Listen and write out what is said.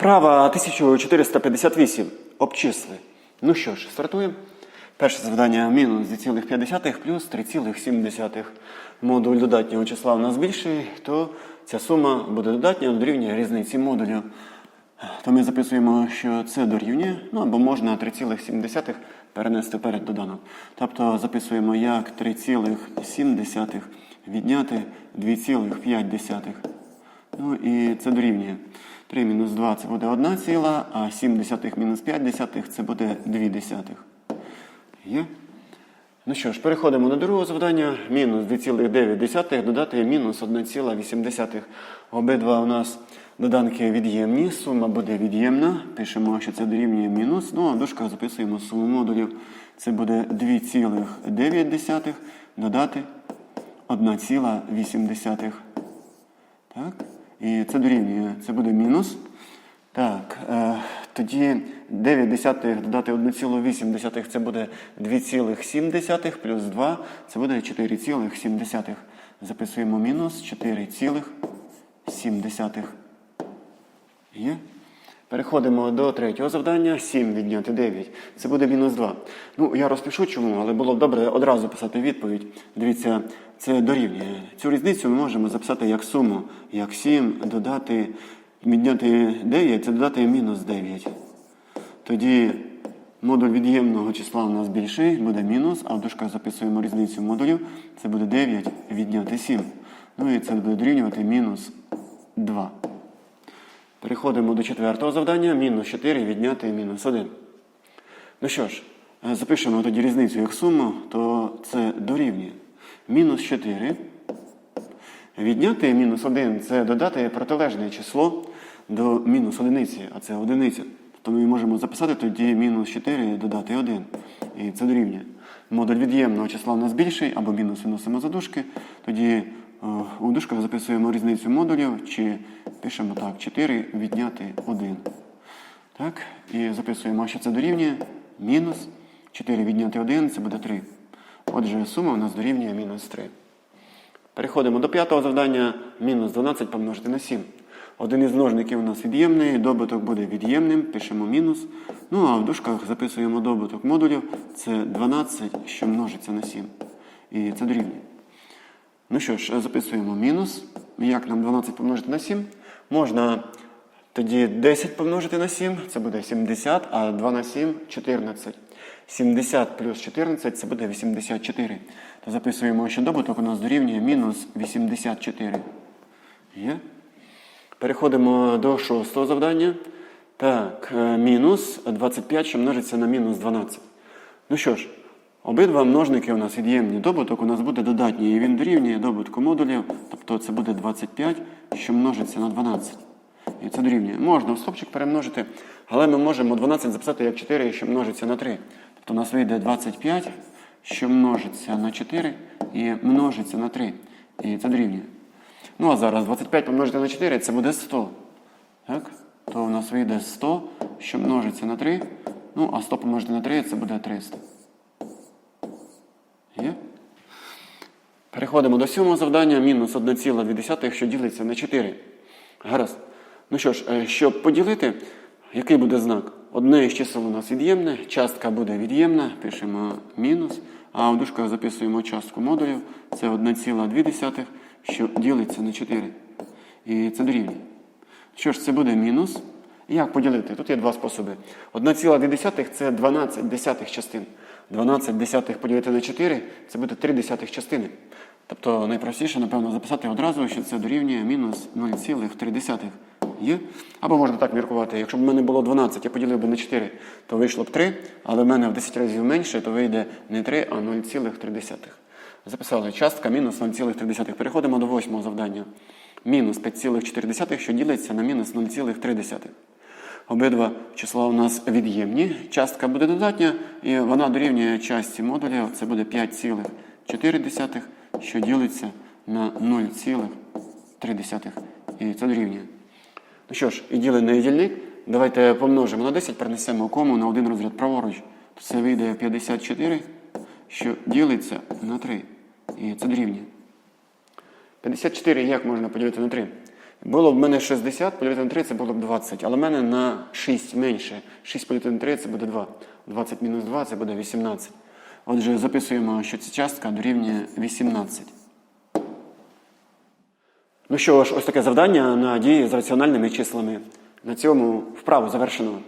Вправа 1458. Обчисли. Ну що ж, стартуємо. Перше завдання мінус 2,5 плюс 3,7. Модуль додатнього числа у нас більший, то ця сума буде додатня дорівнює різниці модулю. То ми записуємо, що це дорівнює, ну або можна 3,7 перенести вперед доданок. Тобто записуємо як 3,7 відняти 2,5. Ну і це дорівнює. 3 мінус 2 це буде 1 ціла, а 7 десятих мінус 5 десятих це буде 2 десятих. Є? Ну що ж, переходимо до другого завдання. Мінус 2,9 додати мінус 1,8. Обидва у нас доданки від'ємні, сума буде від'ємна. Пишемо, що це дорівнює мінус. Ну а в дужках записуємо суму модулів. Це буде 2,9 додати 1,8. Так? І це дорівнює. Це буде мінус. Так, е, тоді 9 десятих додати 1,8 це буде 2,7 плюс 2 це буде 4,7. Записуємо мінус 4,7. Є? Переходимо до третього завдання. 7 відняти 9. Це буде мінус 2. Ну, я розпишу чому, але було б добре одразу писати відповідь. Дивіться, це дорівнює. Цю різницю ми можемо записати як суму, як 7 додати, відняти 9, це додати мінус 9. Тоді модуль від'ємного числа у нас більший, буде мінус, а в дужках записуємо різницю модулів. Це буде 9 відняти 7. Ну і це буде дорівнювати мінус 2. Переходимо до четвертого завдання. Мінус 4 відняти мінус 1. Ну що ж, е, запишемо тоді різницю як суму, то це дорівнює. Мінус 4. Відняти мінус 1 це додати протилежне число до мінус одиниці, а це одиниця. То ми можемо записати тоді мінус 4 додати 1. І це дорівнює. Модуль від'ємного числа у нас більший, або мінус виносимо за. Тоді у дужках записуємо різницю модулів, чи пишемо так, 4 відняти 1. Так, і записуємо, що це дорівнює мінус 4 відняти 1, це буде 3. Отже, сума у нас дорівнює мінус 3. Переходимо до п'ятого завдання. Мінус 12 помножити на 7. Один із множників у нас від'ємний, добуток буде від'ємним, пишемо мінус. Ну а в дужках записуємо добуток модулів. Це 12, що множиться на 7. І це дорівнює. Ну що ж, записуємо мінус. Як нам 12 помножити на 7? Можна тоді 10 помножити на 7, це буде 70, а 2 на 7 14. 70 плюс 14 це буде 84. То записуємо, що добуток у нас дорівнює мінус 84. Є? Переходимо до шостого завдання. Так, е, мінус 25, що множиться на мінус 12. Ну що ж, обидва множники у нас від'ємні. Добуток у нас буде додатній, і він дорівнює добутку модулів. Тобто це буде 25, що множиться на 12. І це дорівнює. Можна в стопчик перемножити, але ми можемо 12 записати як 4, що множиться на 3. Тобто у нас вийде 25, що множиться на 4 і множиться на 3. І це дорівнює. Ну а зараз 25 помножити на 4 це буде 100. Так? То у нас вийде 100, що множиться на 3. Ну, а 100 помножити на 3 це буде 300. Є? Переходимо до сьомого завдання. Мінус 1,2, що ділиться на 4. Гаразд. Ну що ж, е, щоб поділити, який буде знак? Одне із чисел у нас від'ємне, частка буде від'ємна, пишемо мінус, а в дужках записуємо частку модулів. Це 1,2, що ділиться на 4. І це дорівнює. Що ж, це буде мінус. Як поділити? Тут є два способи. 1,2 це 12 десятих частин. 12 десятих поділити на 4 це буде 3 десятих частини. Тобто найпростіше, напевно, записати одразу, що це дорівнює мінус 0,3. Є? Або можна так міркувати. Якщо б в мене було 12, я поділив би на 4, то вийшло б 3, але в мене в 10 разів менше, то вийде не 3, а 0,3. Записали частка мінус 0,3. Переходимо до восьмого завдання. Мінус 5,4, що ділиться на мінус 0,3. Обидва числа у нас від'ємні. Частка буде додатня, і вона дорівнює частці модуля. Це буде 5,4, що ділиться на 0,3. І це дорівнює. Ну що ж, і ділений дільник. Давайте помножимо на 10, перенесемо кому на один розряд праворуч. Це вийде 54, що ділиться на 3. І це дорівнює. 54 як можна поділити на 3? Було б в мене 60, поділити на 3 це було б 20, але в мене на 6 менше. 6 поділити на 3 це буде 2. 20 мінус 2 це буде 18. Отже, записуємо, що ця частка дорівнює 18. Ну що ж, ось таке завдання на дії з раціональними числами. На цьому вправу завершено.